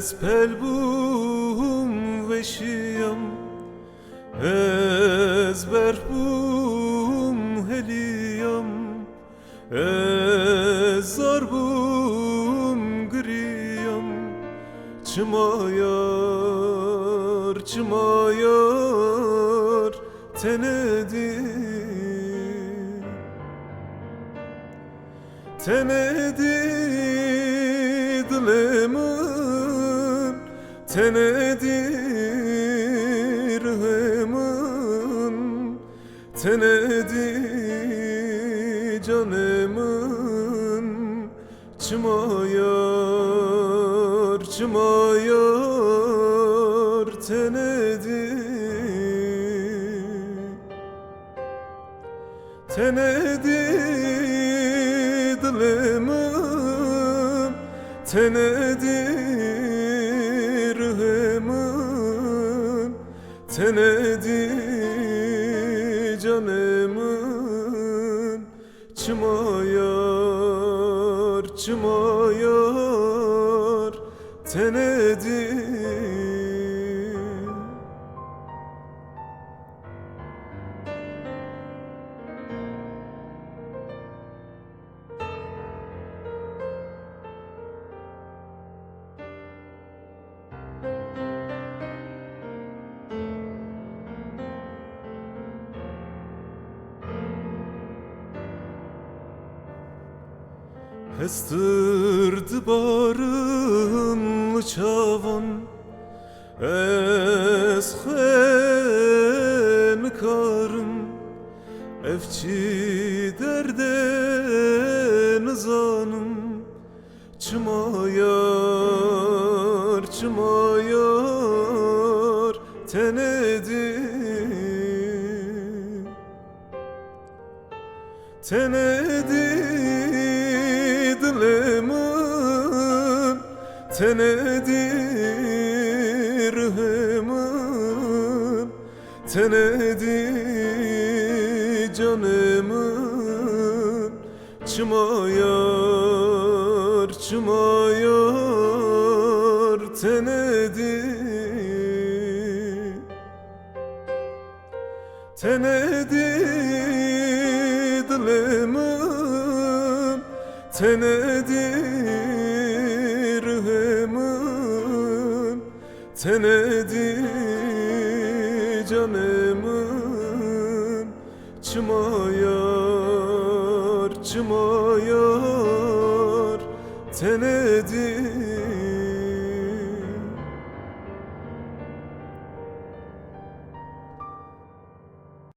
Ez pelbum veşiyam Ez berhum heliyam. Ez zarbum griyam. Çımayar, çımayar tenedi. Tenedi dilemin Tenedi rıhımın Tenedi canımın. Çımayar, çımayar tenedi Tenedi dilemin Tenedi Tenedi canımın Çımayar, çımayar. Tenedi Hestırdı barın çavan Eshen karın. Evçi derde nizanım Çımayar, çımayar tenedi. Tenedi Tenedi rıhımın Tenedi canımın Çımayar, çımayar tenedi Tenedi dilemin Tenedi Tenedi canımın Çımayar, çımayar Tenedi